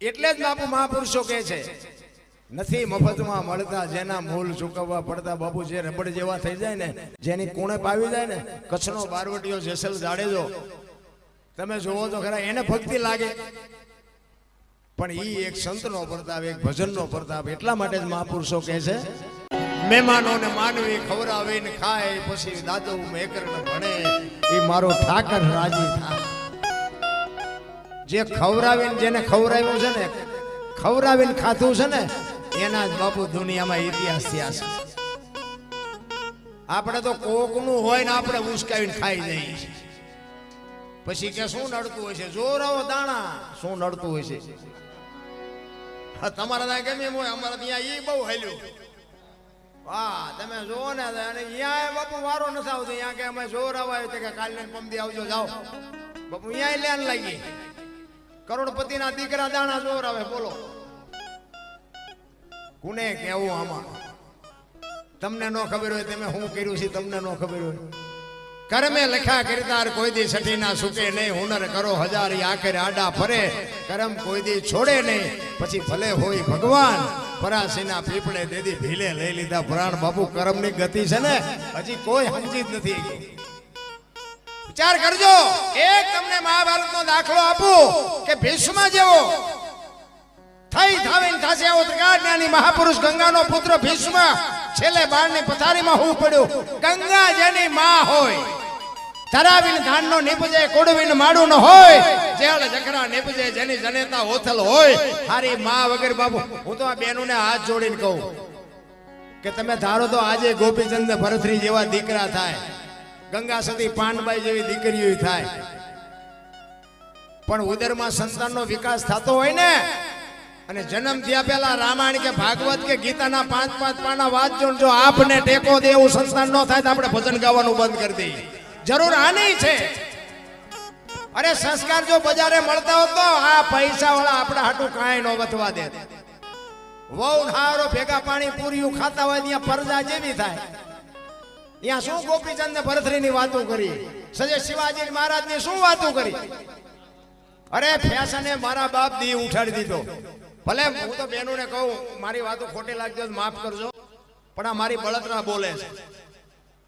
એટલે જ બાપુ મહાપુરુષો કહે છે, નથી મફતમાં મળતા જેના મૂલ ચૂકવવા પડતા બાપુ જે રબડ જેવા થઈ જાય ને, જેની કુણે પાવી જાય ને, કચ્છનો બારવટીયો જેસલ જાડેજો. તમે જોવો તો ખરા એને ભક્તિ લાગે. પણ ઈ એક સંતનો પ્રતાપ, એક ભજનનો પ્રતાપ, એટલા માટે જ મહાપુરુષો કહે છે, મહેમાનોને માનવી ખવડાવીને ખાય, પછી દાદો મેકરને ભણે. એ મારો ઠાકર રાજી થાય. જે ખવરાવીને જેને ખવરાવ્યું છે ને ખવરાવીને ખાધું છે ને, એના જ બાપુ દુનિયામાં ઇતિહાસ થયા છે. આપણે તો કોકનું હોય ને આપણે ઉસકાવીને ખાઈ જઈએ છીએ. પછી કે શું નડતું હોય છે? જોરાવો દાણા. શું નડતું હોય છે? તમારા ત્યાં કેમ એમ હોય? અમારા ત્યાં એ બહુ હાલ્યું. વાહ, તમે જોવો ને, અને અહીંયા બાપુ વારો નથી આવતો. અહીંયા કે અમે જોર આવે કે કાલે પમદી આવજો, જાઓ. બાપુ, અહીંયા લેન લાગી. કરોડપતિના દીકરા દાણા જોર આવે બોલો. કુને કેવું આમાં? તમને ન ખબર હોય તમે શું કર્યું છે, તમને ન ખબર હોય. કર્મે લખ્યા કરતાર કોઈ દી સઠીના સુકે નહીં, હુનર કરો હજાર, આખરે આડા ફરે. કરમ કોઈ દી છોડે નહીં, પછી ભલે હોય ભગવાન, પરાસીના પીપળે દેદી ભીલે લઈ લીધા. પ્રાણ બાપુ, કરમની ગતિ છે ને, હજી કોઈ સમજી જ નથી. વિચાર કરજો. એક તમને મહાભારતનો દાખલો આપું કે ભીષ્મ જેવો થઈ થાવીને થાશે આવો ત્રિકાળજ્ઞાની મહાપુરુષ ગંગાનો પુત્ર ભીષ્મ છેલ્લે બાળની પથારીમાં હું પડ્યું. ગંગા જેની માં હોય, ધરાવીને ધાનનો નીપજે કોડવીને માડું ન હોય જેળ જકરા નીપજે, જેની જનેતા ઓથલ હોય, હારી માં વગર બાબુ હું તો આ બેનોને હાથ જોડીને કહું કે તમે ધારો તો આજે ગોપીચંદ ભરથરી જેવા દીકરા થાય. ગંગા સતી પાનબાઈ જેવી દીકરીઓ થાય. પણ ઉદરમાં સંતાનનો વિકાસ થતો હોય ને, અને જન્મ થયા પહેલા રામાયણ કે ભાગવત કે ગીતાના પાંચ પાંચ પાના વાંચજો જો આપને ટેકો દે એવું સંતાન ન થાય તો આપણે ભજન ગાવાનું બંધ કરી દઈએ. જરૂર આની છે. અરે સંસ્કાર જો બજારે મળતા હોત તો આ પૈસા વાળા આપણા હાટું કાંઈ ન વધવા દે વહુ હારો ભેગા પાણી પૂર્યું ખાતા હોય ત્યાં પરજા જેવી થાય. ત્યાં શું ગોપીચંદ ને ભરતરીની વાતો કરી? સજે શિવાજી મહારાજની શું વાતો કરી? અરે, ફેશને મારા બાપ દી ઉઠાડી દીધો. ભલે, હું તો બેનોને કહું, મારી વાતો ખોટી લાગતી માફ કરજો, પણ આ મારી બળતરા બોલે છે.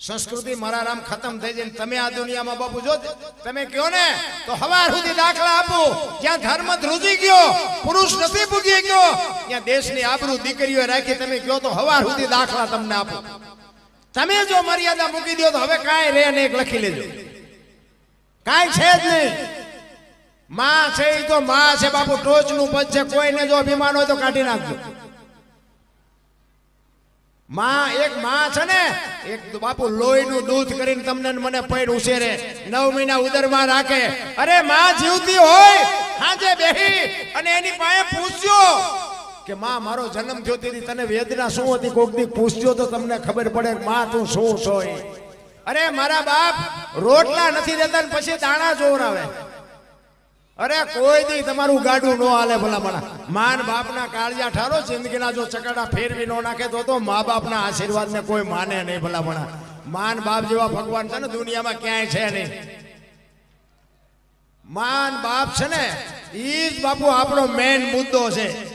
સંસ્કૃતિ મારા રામ ખતમ થઈ જાય તમે આ દુનિયામાં બાપુ જો, તમે કયો ને? તો હવાર સુધી દાખલા આપો. જ્યાં ધર્મ ધ્રુજી ગયો, પુરુષ નથી પૂગી ગયો, ત્યાં દેશની આબરૂ દીકરીઓ રાખી તમે કયો તો હવાર સુધી દાખલા તમને આપું. તમે જો મર્યાદા મૂકી દો તો હવે કાંઈ રે ને એક લખી લેજો. કાંઈ છે જ નહીં. માં છે તો માં છે, બાપુ, ટોચનું પદ છે, કોઈને જો અભિમાન હોય તો કાઢી નાખજો. માં એક માં છે ને, એક બાપુ, લોહીનું દૂધ કરીને તમને મને પૈડ ઉછેરે. નવ મહિના ઉદરમાં રાખે. અરે માં જીવતી હોય, હાજે બેહી અને એની પાસે પૂછ્યો કે માં, મારો જન્મ થયો તેથી તને વેદના શું હતી? કોક દી પૂછજો તો તમને ખબર પડે માં, તું શું છો અરે, મારા બાપ રોટલા નથી દેતા પછી દાણા જોર આવે અરે, કોઈ દી તમારું ગાડું ન હાલે ભલામણા. માન બાપના કાળજા ઠારો, જિંદગીના જો ચકડા ફેરવી ન નાખે તો તો મા બાપના આશીર્વાદને કોઈ માને નહીં ભલામણા. માન બાપ જેવા ભગવાન છે ને, દુનિયામાં ક્યાંય છે નહીં. માન બાપ છે ને, ઈ જ બાપુ આપણો મેન મુદ્દો છે.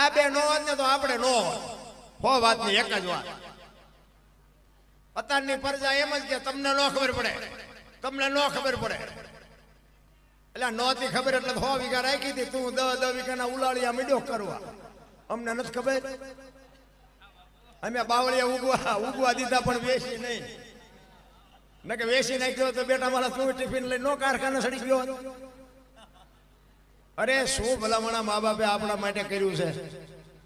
આ બે નો હોત ને તો આપણે નો હો વાતની એક જ વાત. અત્યારની પ્રજા એમ જ કે તમને ન ખબર પડે. તમને ન ખબર પડે. એટલે નહોતી ખબર એટલે હો વીઘા રાખી હતી, તું દસ દસ વીઘાના ઉલાળિયા મીડો કરવા. અમને નથી ખબર. અમે બાવળિયા ઉગવા ઉગવા દીધા પણ વેસી નહીં. ન કે વેસી નાખ્યો તો બેટા મારા તું ટિફિન લઈ નો કારખાને સડી ગયો. અરે શું ભલામણા મા બાપે આપણા માટે કર્યું છે?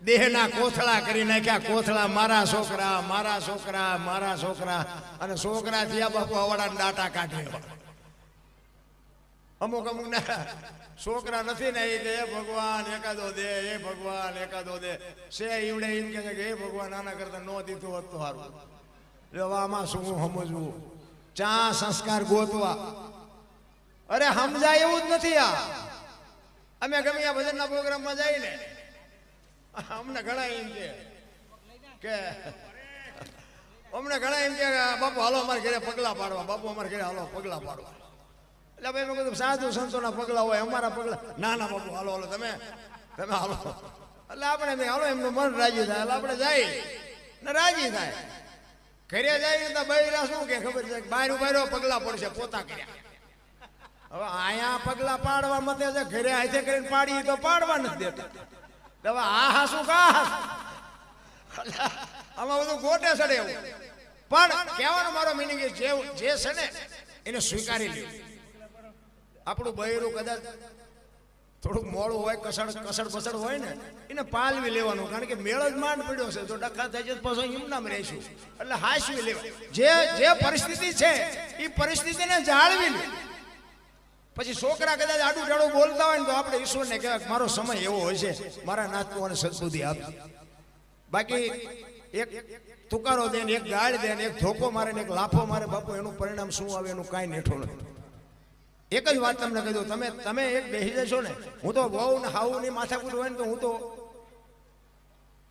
દેહના કોથળા કરી નાખ્યા. કોથળા, મારા છોકરા મારા છોકરા મારા છોકરા. અને છોકરા થયા બાપુ અવાડા ડાટા કાઢે. અમુક અમુક ના, છોકરા નથી ને, એ કે, હે ભગવાન, એકાદો દે, હે ભગવાન, એકાદો દે. સે ઈવડે એમ કે છે કે, હે ભગવાન, આના કરતા નો દીધું હોત તો સારું. હવે આમાં શું સમજવું? ચા સંસ્કાર ગોતવા. અરે સમજાય એવું જ નથી આ. અમે ગમે આ ભજનના પ્રોગ્રામમાં જઈને અમને ઘણા એમ કે કે અમને ઘણા એમ કે બાપુ હાલો અમારે ઘરે પગલા પાડવા, બાપુ અમારે ઘરે હાલો પગલા પાડવા. એટલે ભાઈ મેં કીધું, સાધુ સંતોના પગલા હોય, અમારા પગલા. ના ના, બાપુ, હાલો હાલો, તમે તમે હાલો. એટલે આપણે હાલો, એમનું મન રાજી થાય, એટલે આપણે જાય ને રાજી થાય. ઘરે જાય ને તો બૈરા શું કે ખબર છે? બહાર ઊભા પગલા પડશે, પોતા કર્યા. હવે આયા પગલા પાડવા મતે છે, ઘરે હાથે કરીને પાડી તો પાડવા નથી દેતા. હવે આ હા શું કા આમાં બધું ગોટે સડે એવું. પણ કહેવાનો મારો મિનિંગ જે જે છે ને, એને સ્વીકારી લે આપણું બૈરું કદાચ થોડુંક મોડું હોય, કસડ કસડ બસડ હોય ને, એને પાલવી લેવાનું, કારણ કે મેળ જ માંડ પડ્યો છે, તો ડખા થાય છે પછી એમનામ રહીશું. એટલે હાસવી લેવા. જે જે પરિસ્થિતિ છે એ પરિસ્થિતિને જાળવી લે પછી છોકરા કદાચ આડું ટાળું બોલતા હોય ને તો આપણે ઈશ્વરને કે મારો સમય એવો હોય છે મારા નાતનું અને સદબુદ્ધિ આપ. બાકી એક તુકારો દે ને એક ગાળ દે ને એક ધોકો મારે ને એક લાફો મારે, બાપુ, એનું પરિણામ શું આવે એનું કાંઈ નેઠું નથી. એક જ વાત તમને કહી દઉં, તમે તમે એક બેસી જશો ને, હું તો વહુ ને હાઉ ની માથાકૂટ હોય ને તો હું તો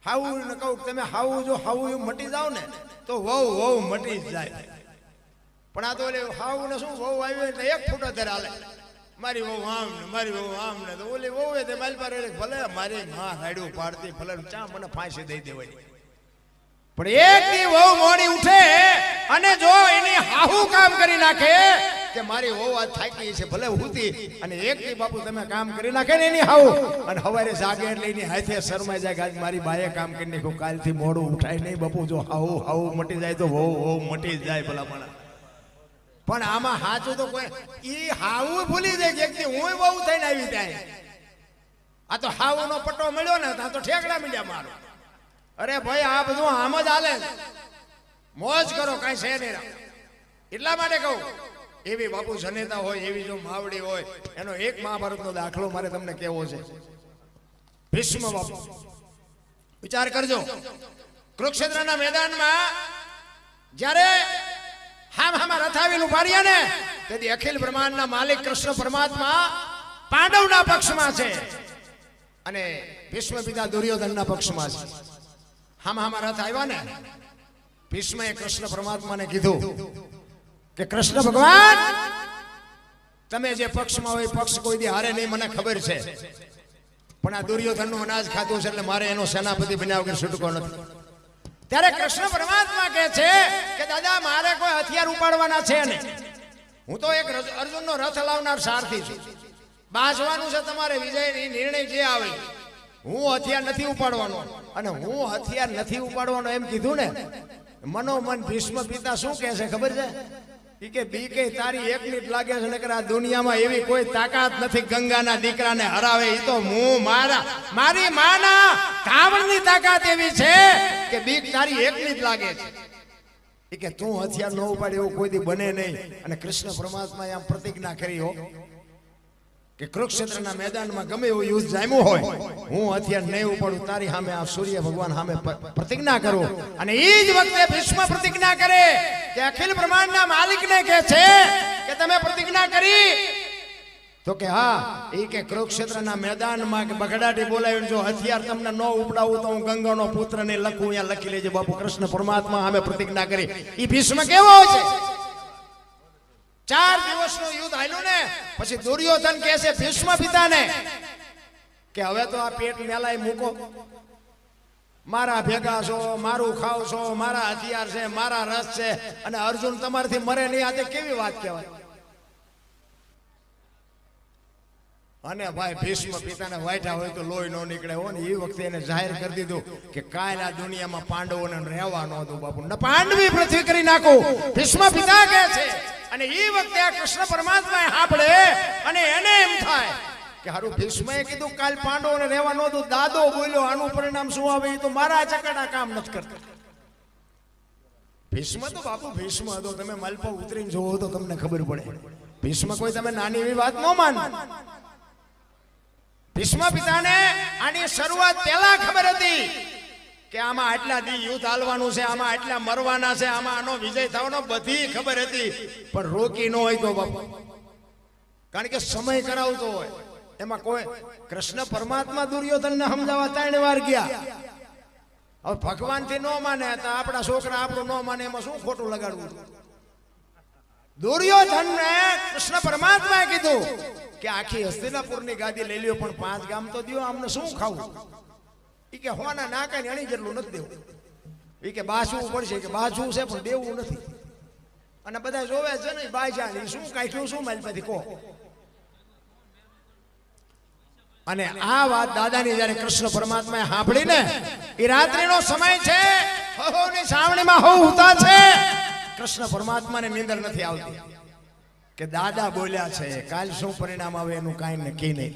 હાવું ને કહું તમે હાવું જો હાવું એવું મટી જાવ ને, તો વહુ વહુ મટી જ જાય. પણ આ તો ઓલે હાવ ને શું, વહુ આવ્યું એટલે એક ફૂટો ત્યારે હાલે. મારી વહુ આમ ને મારી વહુ આમ ને તો ઓલી વહુ તે મારી પાસે ભલે મારી માં હાડ્યું પાડતી, ભલે ચા મને ફાંસી દઈ દેવાય. પણ એક દી વહુ મોડી ઉઠે અને જો એની હાહુ કામ કરી નાખે, કે મારી વહુ આ થાકી છે, ભલે હુતી, અને એક દી બાપુ તમે કામ કરી નાખે ને એની હાહુ. અને હવારે જાગે એટલે એની હાથે શરમાઈ જાય આજ મારી બાએ કામ કરી નાખ્યું, કાલથી મોડું ઉઠાય નહીં બાપુ, જો હાહુ હાહુ મટી જાય તો વહુ વહુ મટી જાય ભલા મને પણ આમાં સાચું તો કોઈ ઈ હાવું ભૂલી જાય કે એકદી હું બહુ થઈને આવી જાય. આ તો હાવું નો પટ્ટો મળ્યો ને, ત્યાં તો ઠેકડા મળ્યા મારો. અરે ભાઈ, આ બધું આમ જ હાલે મોજ કરો, કાંઈ છે નહીં એટલા માટે કહું, એવી બાપુ જનેતા હોય, એવી જો માવડી હોય, એનો એક મહાભારતનો દાખલો મારે તમને કેવો છે. ભીષ્મ બાપુ. વિચાર કરજો. કુરુક્ષેત્રના મેદાનમાં જ્યારે હામ હામાં રથાવીને ઊભા રહ્યા ને, તેથી અખિલ બ્રહ્માંડના માલિક કૃષ્ણ પરમાત્મા પાંડવના પક્ષમાં છે અને ભીષ્મ પિતા દુર્યોધનના પક્ષમાં છે. હામ હામાં રથ આવ્યા ને, ભીષ્મએ કૃષ્ણ પરમાત્માને કીધું કે, કૃષ્ણ ભગવાન, તમે જે પક્ષમાં હોય પક્ષ કોઈ દી હારે નહીં, મને ખબર છે. પણ આ દુર્યોધનનું અનાજ ખાધું છે એટલે મારે એનો સેનાપતિ બન્યા વગર છૂટકો નથી. ત્યારે કૃષ્ણ પરમાત્મા કહે છે કે, દાદા, મારે કોઈ હથિયાર ઉપાડવાના છે નહીં. હું તો એક રજ- અર્જુનનો રથ લાવનાર સારથી છું. બાજવાનું છે તમારે વિજય નિર્ણય જે આવે. હું હથિયાર નથી ઉપાડવાનો. અને હું હથિયાર નથી ઉપાડવાનો એમ કીધું ને, મનોમન ભીષ્મ પિતા શું કહે છે ખબર છે? કે બી તારી એકની જ લાગે છે નકર આ દુનિયામાં એવી કોઈ તાકાત નથી ગંગાના દીકરાને હરાવે એ તો હું મારા મારી માના કાવડની તાકાત એવી છે કે બીક તારી એકની જ લાગે છે. કે, તું હથિયાર ન ઉપાડે એવું કોઈ દી બને નહીં. અને કૃષ્ણ પરમાત્મા આમ પ્રતિજ્ઞા કરી, હો. કે કુરુક્ષેત્રના મેદાનમાં ગમે એવું યુદ્ધ જામ્યું હોય, હું હથિયાર નહીં ઉપાડું તારી સામે આ સૂર્ય ભગવાન સામે પ્રતિજ્ઞા કરું અને એ જ વખતે ભીષ્મ પ્રતિજ્ઞા કરે કે અખિલ બ્રહ્માંડના માલિકને કહે છે કે તમે પ્રતિજ્ઞા કરી. તો કે હા એ કે કુરુક્ષેત્રના મેદાનમાં કે બગડાટી બોલાવીને જો હથિયાર તમને ન ઉપડાવું તો હું ગંગાનો પુત્રને લખું, અહીંયા લખી લેજે, બાપુ, કૃષ્ણ પરમાત્મા સામે પ્રતિજ્ઞા કરી. એ ભીષ્મ કેવો છે? ચાર દિવસનું યુદ્ધ હાલ્યું ને, પછી દુર્યોધન કહે છે, ભીષ્મ પિતાને. કે હવે તો આ પેટ મેલાય મૂકો. મારા ભેગા છો, મારું ખાવ છો, મારા હથિયાર છે, મારા રસ છે, અને અર્જુન તમારાથી મરે નહીં. આજે કેવી વાત કહેવાય? અને ભાઈ ભીષ્મ પિતાને વાઈટા હોય તો લોહી નો નીકળે. હોય ને એ વખતે એને જાહેર કરી દીધું કે કાલ આ દુનિયામાં પાંડવોને રહેવા ન હતું બાપુ. ને પાંડવી પૃથ્વી કરી નાખો. ભીષ્મ પિતા કહે છે. અને એ વખતે આ કૃષ્ણ પરમાત્મા સાંભળે અને એને એમ થાય કે હારું, ભીષ્મએ કીધું કાલ પાંડવોને રહેવા ન દો. દાદો બોલ્યો, આનું પરિણામ શું આવે? એ તો મારા ચકડા કામ નથી કરતા. ભીષ્મ તો બાપુ, ભીષ્મ હતો. તમે મલપો ઉતરીને જોવો તો તમને ખબર પડે. ભીષ્મ કોઈ તમે નાની એવી વાત ન માનો. ભીષ્મ પિતાને આની શરૂઆત પહેલા ખબર હતી કે આમાં આટલા દી યુદ્ધ હાલવાનું છે, આમાં આટલા મરવાના છે, આમાં આનો વિજય થવાનો બધી ખબર હતી. પણ રોકી ન હોય તો બાપા. કારણ કે સમય કરાવતો હોય. એમાં કોઈ કૃષ્ણ પરમાત્મા દુર્યોધનને સમજાવવા ત્રણ વાર ગયા. હવે ભગવાનથી ન માને, તો આપણા છોકરા આપણું ન માને, એમાં શું ખોટું લગાડવું? દુર્યોધનને કૃષ્ણ પરમાત્માએ કીધું કે આખી હસ્તિનાપુરની ગાદી લઈ લ્યો, પણ પાંચ ગામ તો દ્યો, આમને શું ખાવું? એ કે હોના ને અણી જેટલું નથી દેવું. એ કે બાસવું પડશે કે બાસવું છે, પણ દેવું નથી. અને બધા જોવે છે ને ને ઈ શું કાઢ્યું, શું મારી કહો. અને આ વાત દાદાની જ્યારે કૃષ્ણ પરમાત્માએ સાંભળીને એ રાત્રિનો સમય છે સાવણીમાં હો ઉતા છે. કૃષ્ણ પરમાત્માને નીંદર નથી આવતી. કે દાદા બોલ્યા છે, કાલ શું પરિણામ આવે એનું કાંઈ નક્કી નહીં.